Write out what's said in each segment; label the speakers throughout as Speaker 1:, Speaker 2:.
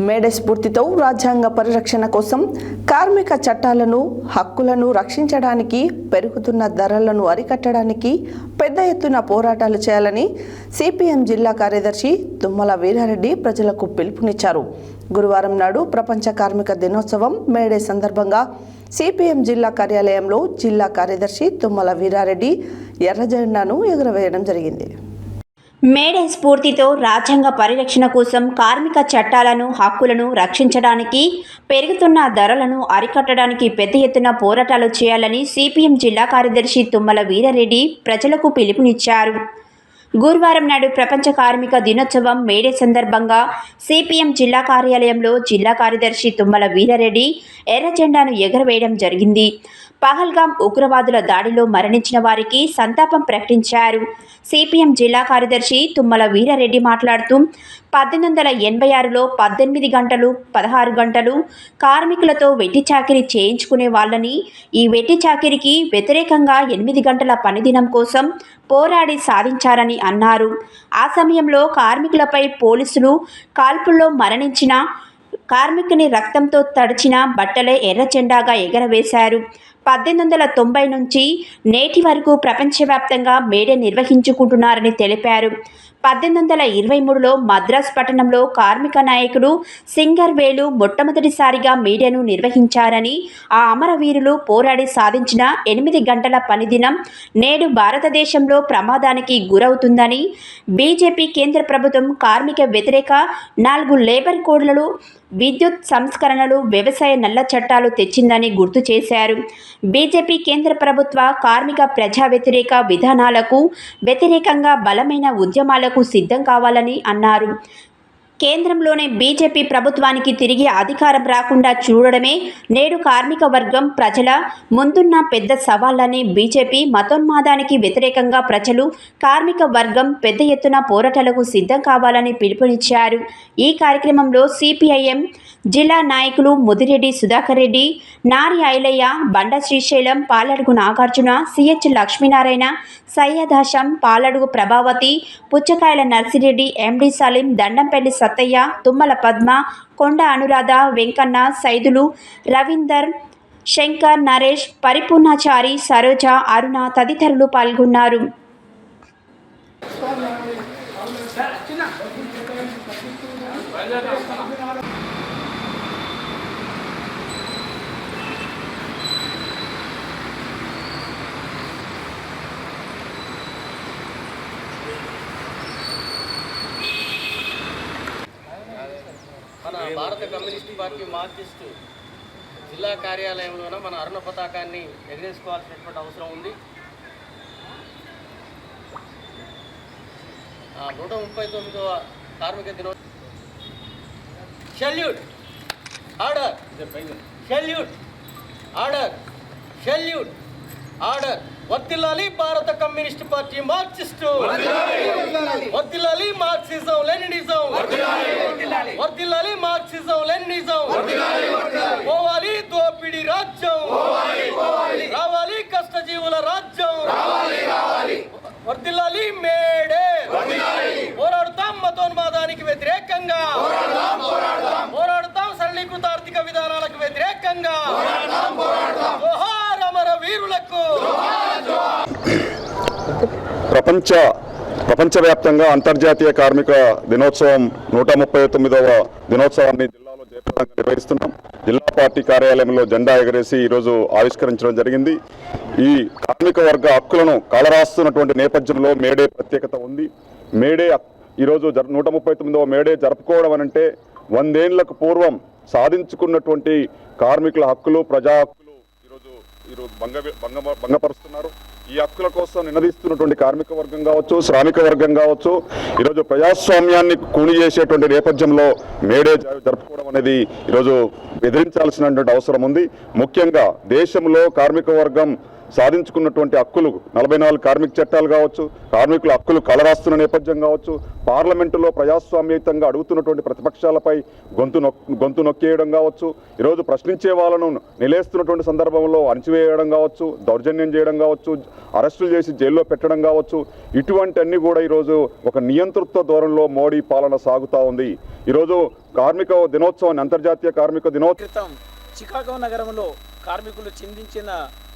Speaker 1: May Day స్ఫూర్తితో రాజ్యాంగ పరిరక్షణ కోసం కార్మిక చట్టాలను హక్కులను రక్షించడానికి పెరుగుతున్న ధరలను అరికట్టడానికి పెద్ద ఎత్తున పోరాటాలు చేయాలని సిపిఎం జిల్లా కార్యదర్శి తుమ్మల వీరారెడ్డి ప్రజలకు పిలుపునిచ్చారు. గురువారం నాడు ప్రపంచ కార్మిక దినోత్సవం మేడే సందర్భంగా సిపిఎం జిల్లా కార్యాలయంలో జిల్లా కార్యదర్శి తుమ్మల వీరారెడ్డి ఎర్ర జెండాను ఎగురవేయడం జరిగింది.
Speaker 2: మేడే స్ఫూర్తితో రాజ్యాంగ పరిరక్షణ కోసం కార్మిక చట్టాలను హక్కులను రక్షించడానికి పెరుగుతున్న ధరలను అరికట్టడానికి పెద్ద ఎత్తున పోరాటాలు చేయాలని సిపిఎం జిల్లా కార్యదర్శి తుమ్మల వీరారెడ్డి ప్రజలకు పిలుపునిచ్చారు. గురువారం నాడు ప్రపంచ కార్మిక దినోత్సవం మేడే సందర్భంగా సిపిఎం జిల్లా కార్యాలయంలో జిల్లా కార్యదర్శి తుమ్మల వీరారెడ్డి ఎర్ర జెండాను ఎగరవేయడం జరిగింది. పహల్గాం ఉగ్రవాదుల దాడిలో మరణించిన వారికి సంతాపం ప్రకటించారు. సిపిఎం జిల్లా కార్యదర్శి తుమ్మల వీరారెడ్డి మాట్లాడుతూ పద్దెనిమిది వందల ఎనభై ఆరులో పద్దెనిమిది గంటలు పదహారు గంటలు కార్మికులతో వెట్టి చాకిరీ చేయించుకునే వాళ్ళని ఈ వెట్టి చాకిరికి వ్యతిరేకంగా ఎనిమిది గంటల పనిదినం కోసం పోరాడి సాధించారని అన్నారు. ఆ సమయంలో కార్మికులపై పోలీసులు కాల్పుల్లో మరణించిన కార్మికుని రక్తంతో తడిచిన బట్టలే ఎర్ర జెండాగా ఎగరవేశారు. పద్దెనిమిది వందల తొంభై నుంచి నేటి వరకు ప్రపంచవ్యాప్తంగా మేడే నిర్వహించుకుంటున్నారని తెలిపారు. పద్దెనిమిది వందల ఇరవై మూడులో మద్రాస్ పట్టణంలో కార్మిక నాయకుడు సింగర్ వేలు మొట్టమొదటిసారిగా మీడియాను నిర్వహించారని ఆ అమరవీరులు పోరాడి సాధించిన ఎనిమిది గంటల పనిదినం నేడు భారతదేశంలో ప్రమాదానికి గురవుతుందని బీజేపీ కేంద్ర ప్రభుత్వం కార్మిక వ్యతిరేక నాలుగు లేబర్ కోడ్లను విద్యుత్ సంస్కరణలు వ్యవసాయ నల్ల చట్టాలు తెచ్చిందని గుర్తు చేశారు. బీజేపీ కేంద్ర ప్రభుత్వ కార్మిక ప్రజా వ్యతిరేక విధానాలకు వ్యతిరేకంగా బలమైన ఉద్యమాలకు సిద్ధం కావాలని అన్నారు. కేంద్రంలోనే బీజేపీ ప్రభుత్వానికి తిరిగి అధికారం రాకుండా చూడడమే నేడు కార్మిక వర్గం ప్రజల ముందున్న పెద్ద సవాళ్ళని బీజేపీ మతోన్మాదానికి వ్యతిరేకంగా ప్రజలు కార్మిక వర్గం పెద్ద ఎత్తున పోరాటాలకు సిద్ధం కావాలని పిలుపునిచ్చారు. ఈ కార్యక్రమంలో సిపిఐఎం జిల్లా నాయకులు ముదిరెడ్డి సుధాకర్ రెడ్డి నారి ఐలయ్య బండ శ్రీశైలం పాలడుగు నాగార్జున సిహెచ్ లక్ష్మీనారాయణ సయ్యదాశం పాలడుగు ప్రభావతి పుచ్చకాయల నర్సిరెడ్డి ఎండి సలీం దండంపల్లి సత్తయ్య తుమ్మల పద్మ కొండ అనురాధ వెంకన్న సైదులు రవీందర్ శంకర్ నరేష్ పరిపూర్ణాచారి సరోజ అరుణ తదితరులు పాల్గొన్నారు.
Speaker 3: భారత కమ్యూనిస్ట్ పార్టీ మార్క్సిస్ట్ జిల్లా కార్యాలయంలోన మన అరుణ పతాకాన్ని ఎగరేసుకోవాల్సినటువంటి అవసరం ఉంది. నూట ముప్పై తొమ్మిదవ కార్మిక దినో salute order salute order salute order వర్తిల్లాలి భారత కమ్యూనిస్ట్ పార్టీ మార్క్సిస్టు. వర్తిల్లాలి మార్క్సిజం లెనినిజం. వర్తిల్లాలి మార్క్సిజం లెనినిజం. పోవాలి దోపిడి రాజ్యం. రావాలి కష్టజీవుల రాజ్యం. వర్తిల్లాలి మేడే. పోరాడుతాం మతోన్మాదానికి వ్యతిరేకంగా. పోరాడుతాం సరళీకృత ఆర్థిక విధానాలకు వ్యతిరేకంగా. జోహార్ అమర వీరులకు
Speaker 4: ప్రపంచ ప్రపంచవ్యాప్తంగా అంతర్జాతీయ కార్మిక దినోత్సవం నూట ముప్పై తొమ్మిదవ దినోత్సవాన్ని జిల్లాలో జయప్రదంగా నిర్వహిస్తున్నాం. జిల్లా పార్టీ కార్యాలయంలో జెండా ఎగరేసి ఈరోజు ఆవిష్కరించడం జరిగింది. ఈ కార్మిక వర్గ హక్కులను కాలరాస్తున్నటువంటి నేపథ్యంలో మేడే ప్రత్యేకత ఉంది. మేడే ఈరోజు జర నూట ముప్పై తొమ్మిదవ మేడే జరుపుకోవడం అనంటే వందేళ్ళకు పూర్వం సాధించుకున్నటువంటి కార్మికుల హక్కులు ప్రజా హక్కులు ఈరోజు భంగ భంగ భంగపరుస్తున్నారు. ఈ హక్కుల కోసం నినదీస్తున్నటువంటి కార్మిక వర్గం కావచ్చు శ్రామిక వర్గం కావచ్చు ఈరోజు ప్రజాస్వామ్యాన్ని కూని చేసేటువంటి నేపథ్యంలో మేడే జరుపుకోవడం అనేది ఈరోజు ఎదిరించాల్సినటువంటి అవసరం ఉంది. ముఖ్యంగా దేశంలో కార్మిక వర్గం సాధించుకున్నటువంటి హక్కులు నలభై నాలుగు కార్మిక చట్టాలు కావచ్చు కార్మికుల హక్కులు కలరాస్తున్న నేపథ్యం కావచ్చు పార్లమెంటులో ప్రజాస్వామ్యయుతంగా అడుగుతున్నటువంటి ప్రతిపక్షాలపై గొంతు నొక్ గొంతు నొక్కేయడం కావచ్చు ఈరోజు ప్రశ్నించే వాళ్ళను నిలేస్తున్నటువంటి సందర్భంలో అణచివేయడం కావచ్చు దౌర్జన్యం చేయడం కావచ్చు అరెస్టులు చేసి జైల్లో పెట్టడం కావచ్చు ఇటువంటి అన్ని కూడా ఈరోజు ఒక నియంతృత్వ ధోరణిలో మోడీ పాలన సాగుతూ ఉంది. ఈరోజు కార్మిక దినోత్సవాన్ని అంతర్జాతీయ కార్మిక దినోత్సవం
Speaker 5: చికాగో నగరంలో కార్మికులు చిందించిన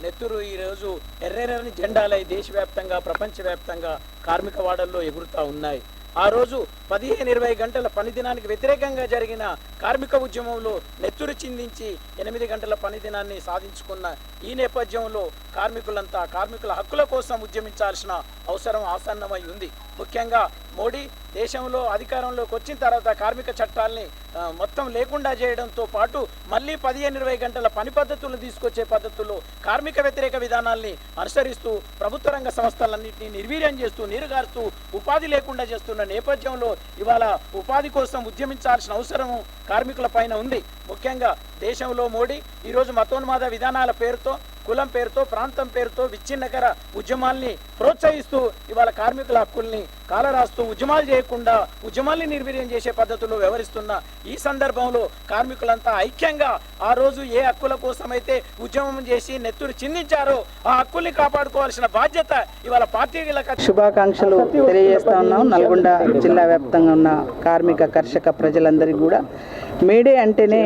Speaker 5: నెత్తురు ఈరోజు ఎర్రెర్రని జెండాలై దేశవ్యాప్తంగా ప్రపంచవ్యాప్తంగా కార్మిక వాడల్లో ఎగురుతూ ఉన్నాయి. ఆ రోజు పదిహేను ఇరవై గంటల పనిదినానికి వ్యతిరేకంగా జరిగిన కార్మిక ఉద్యమంలో నెత్తురు చిందించి ఎనిమిది గంటల పనిదినాన్ని సాధించుకున్న ఈ నేపథ్యంలో కార్మికులంతా కార్మికుల హక్కుల కోసం ఉద్యమించాల్సిన అవసరం ఆసన్నమై ఉంది. ముఖ్యంగా మోడీ దేశంలో అధికారంలోకి వచ్చిన తర్వాత కార్మిక చట్టాల్ని మొత్తం లేకుండా చేయడంతో పాటు మళ్ళీ పదిహేను ఇరవై గంటల పని పద్ధతులు తీసుకొచ్చే పద్ధతుల్లో కార్మిక వ్యతిరేక విధానాల్ని అనుసరిస్తూ ప్రభుత్వ రంగ సంస్థలన్నింటినీ నిర్వీర్యం చేస్తూ నీరుగారుతూ ఉపాధి లేకుండా చేస్తున్న నేపథ్యంలో ఇవాళ ఉపాధి కోసం ఉద్యమించాల్సిన అవసరం కార్మికుల పైన ఉంది. ముఖ్యంగా దేశంలో మోడీ ఈరోజు మతోన్మాద విధానాల పేరుతో కులం పేరుతో ప్రాంతం పేరుతో విచ్ఛిన్నకర ఉద్యమాల్ని ప్రోత్సహిస్తూ ఇవాళ కార్మికుల హక్కుల్ని కాలరాస్తూ ఉద్యమాలు చేయకుండా ఉద్యమాల్ని నిర్వీర్యం చేసే పద్ధతుల్లో వ్యవహరిస్తున్న ఈ సందర్భంలో కార్మికులంతా ఐక్యంగా ఆ రోజు ఏ హక్కుల కోసమైతే ఉద్యమం చేసి నెత్తురు చిందించారో ఆ హక్కుల్ని కాపాడుకోవాల్సిన బాధ్యత ఇవాళ పార్టీలకు
Speaker 6: శుభాకాంక్షలు తెలియజేస్తా ఉన్నాం. నల్గొండ జిల్లా వ్యాప్తంగా ఉన్న కార్మిక కర్షక ప్రజలందరికీ కూడా. మేడే అంటేనే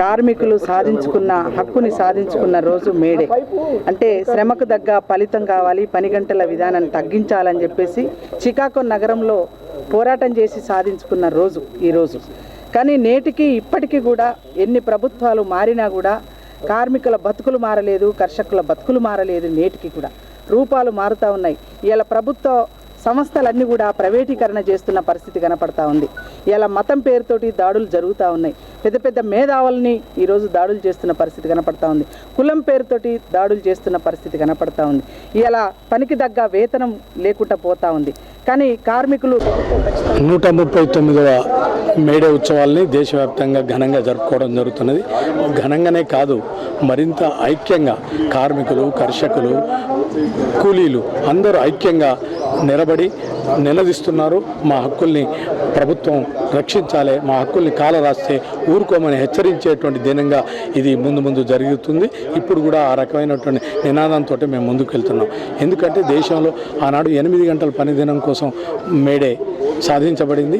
Speaker 6: కార్మికులు సాధించుకున్న హక్కుని సాధించుకున్న రోజు మేడే. అంటే శ్రమకు తగ్గ ఫలితం కావాలి పని గంటల విధానాన్ని తగ్గించాలని చెప్పేసి చికాగో నగరంలో పోరాటం చేసి సాధించుకున్న రోజు ఈ రోజు. కానీ నేటికి ఇప్పటికీ కూడా ఎన్ని ప్రభుత్వాలు మారినా కూడా కార్మికుల బతుకులు మారలేదు కర్షకుల బతుకులు మారలేదు నేటికి కూడా. రూపాలు మారుతూ ఉన్నాయి. ఇలా ప్రభుత్వ సంస్థలన్నీ కూడా ప్రైవేటీకరణ చేస్తున్న పరిస్థితి కనపడతా ఉంది. ఇలా మతం పేరుతోటి దాడులు జరుగుతూ ఉన్నాయి. పెద్ద పెద్ద మేధావుల్ని ఈరోజు దాడులు చేస్తున్న పరిస్థితి కనపడతా ఉంది. కులం పేరుతోటి దాడులు చేస్తున్న పరిస్థితి కనపడతా ఉంది. ఇలా పనికి తగ్గ వేతనం లేకుండా పోతా ఉంది. కానీ కార్మికులు
Speaker 7: నూట ముప్పై తొమ్మిదవ మేడే ఉత్సవాల్ని దేశవ్యాప్తంగా ఘనంగా జరుపుకోవడం జరుగుతున్నది. ఘనంగానే కాదు మరింత ఐక్యంగా కార్మికులు కర్షకులు కూలీలు అందరూ ఐక్యంగా నిలబడి నిలదీస్తున్నారు. మా హక్కుల్ని ప్రభుత్వం రక్షించాలి మా హక్కుల్ని కాల రాస్తే ఊరుకోమని హెచ్చరించేటువంటి దినంగా ఇది ముందు ముందు జరుగుతుంది. ఇప్పుడు కూడా ఆ రకమైనటువంటి నినాదంతో మేము ముందుకు వెళ్తున్నాం. ఎందుకంటే దేశంలో ఆనాడు ఎనిమిది గంటల పని దినం కోసం మేడే సాధించబడింది.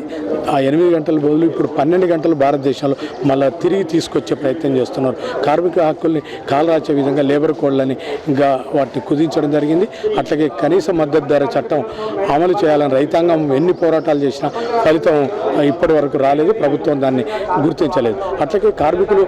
Speaker 7: ఆ ఎనిమిది గంటల బదులు ఇప్పుడు పన్నెండు గంటలు భారతదేశంలో మళ్ళీ తిరిగి తీసుకొచ్చే ప్రయత్నం చేస్తున్నారు. కార్మిక హక్కుల్ని కాలరాచే విధంగా లేబర్ కోడ్లని ఇంకా వాటిని కుదించడం జరిగింది. అట్లాగే కనీస మద్దతు ధర చట్టం అమలు చేయాలని రైతాంగం ఎన్ని పోరాటాలు చేసినా ఫలితం ఇప్పటి వరకు రాలేదు. ప్రభుత్వం దాన్ని గుర్తించలేదు. అట్లాగే కార్మికులు